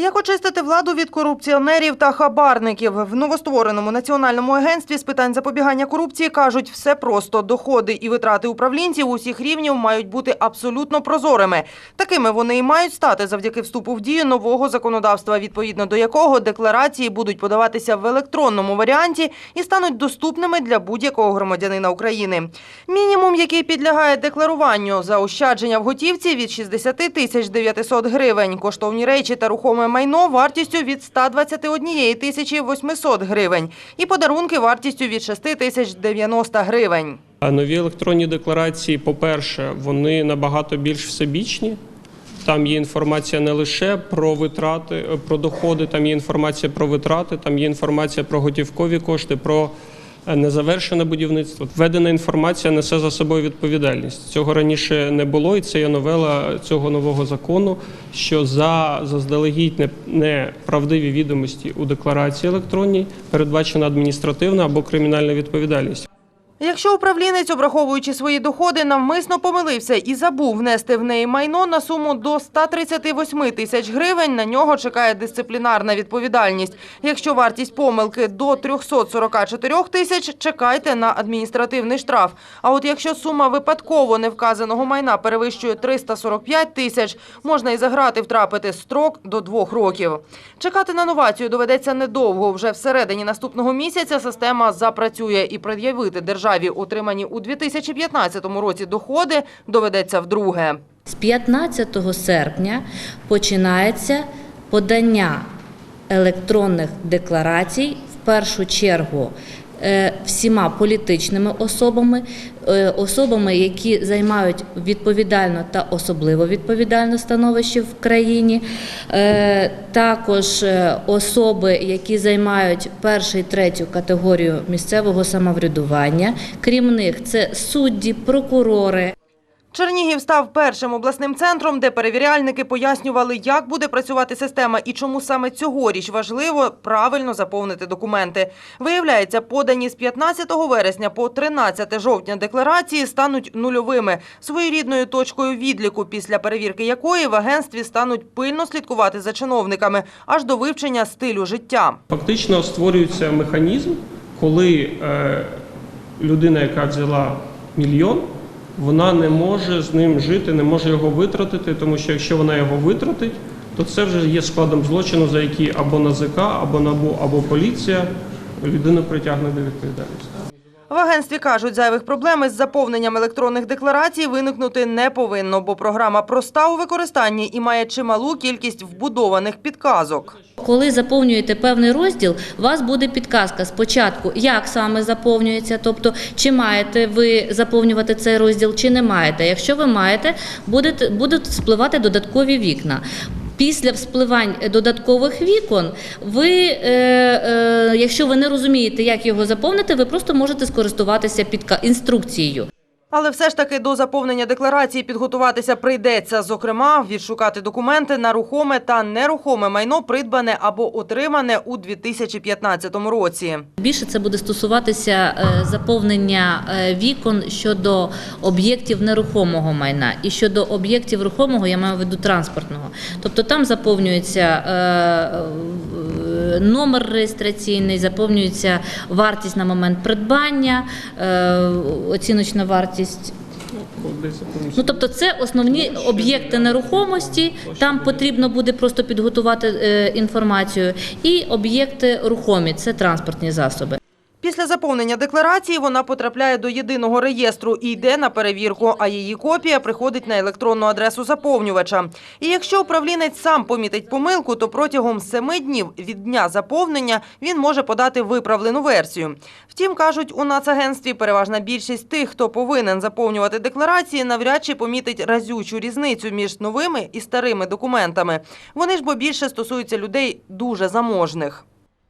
Як очистити владу від корупціонерів та хабарників? В новоствореному національному агентстві з питань запобігання корупції кажуть, все просто доходи і витрати управлінців усіх рівнів мають бути абсолютно прозорими. Такими вони і мають стати завдяки вступу в дію нового законодавства, відповідно до якого декларації будуть подаватися в електронному варіанті і стануть доступними для будь-якого громадянина України. Мінімум, який підлягає декларуванню, заощадження в готівці від 60 тисяч 900 гривень, коштовні речі та рухоме майно вартістю від 121 тисячі 800 гривень і подарунки вартістю від 6 тисяч 90 гривень. Нові електронні декларації, по-перше, вони набагато більш всебічні. Там є інформація не лише про витрати, е, про доходи, там є інформація про витрати, там є інформація про готівкові кошти, про незавершене будівництво. Введена інформація несе за собою відповідальність. Цього раніше не було, і це є новела цього нового закону, що за заздалегідь неправдиві відомості у декларації електронній передбачена адміністративна або кримінальна відповідальність. Якщо управлінець, обраховуючи свої доходи, навмисно помилився і забув внести в неї майно на суму до 138 тисяч гривень, на нього чекає дисциплінарна відповідальність. Якщо вартість помилки до 344 тисяч, чекайте на адміністративний штраф. А от якщо сума випадково невказаного майна перевищує 345 тисяч, можна і за грати втрапити строк до двох років. Чекати на новацію доведеться недовго. Вже всередині наступного місяця система запрацює і пред'явити державі отримані у 2015 році доходи доведеться вдруге. З 15 серпня починається подання електронних декларацій в першу чергу всіма політичними особами, е, особами, які займають відповідально та особливо відповідальне становище в країні, е, також е, особи, які займають першу і третю категорію місцевого самоврядування. Крім них, це судді, прокурори. Чернігів став першим обласним центром, де перевіряльники пояснювали, як буде працювати система і чому саме цьогоріч важливо правильно заповнити документи. Виявляється, подані з 15 вересня по 13 жовтня декларації стануть нульовими, своєрідною точкою відліку, після перевірки якої в агентстві стануть пильно слідкувати за чиновниками аж до вивчення стилю життя. Фактично створюється механізм, коли е, людина, яка взяла мільйон, вона не може з ним жити, не може його витратити, тому що якщо вона його витратить, то це вже є складом злочину, за який або НАЗК, або НАБУ, або поліція людину притягне до відповідальності. В агентстві кажуть, зайвих проблем із заповненням електронних декларацій виникнути не повинно, бо програма проста у використанні і має чималу кількість вбудованих підказок. Коли заповнюєте певний розділ, у вас буде підказка спочатку, як саме заповнюється, тобто чи маєте ви заповнювати цей розділ, чи не маєте. Якщо ви маєте, будете, будуть спливати додаткові вікна. Після вспливань додаткових вікон, ви, е, е, якщо ви не розумієте, як його заповнити, ви просто можете скористуватися підка- інструкцією. Але все ж таки до заповнення декларації підготуватися прийдеться. Зокрема, відшукати документи на рухоме та нерухоме майно, придбане або отримане у 2015 році. Більше це буде стосуватися е, заповнення е, вікон щодо об'єктів нерухомого майна і щодо об'єктів рухомого, я маю в виду транспортного. Тобто там заповнюється е, номер реєстраційний, заповнюється вартість на момент придбання, е, оціночна вартість. Ну, тобто, це основні об'єкти нерухомості. Там потрібно буде просто підготувати е, інформацію. І об'єкти рухомі це транспортні засоби. Після заповнення декларації вона потрапляє до єдиного реєстру і йде на перевірку, а її копія приходить на електронну адресу заповнювача. І якщо управлінець сам помітить помилку, то протягом семи днів від дня заповнення він може подати виправлену версію. Втім, кажуть, у нацагентстві переважна більшість тих, хто повинен заповнювати декларації, навряд чи помітить разючу різницю між новими і старими документами. Вони ж бо більше стосуються людей дуже заможних.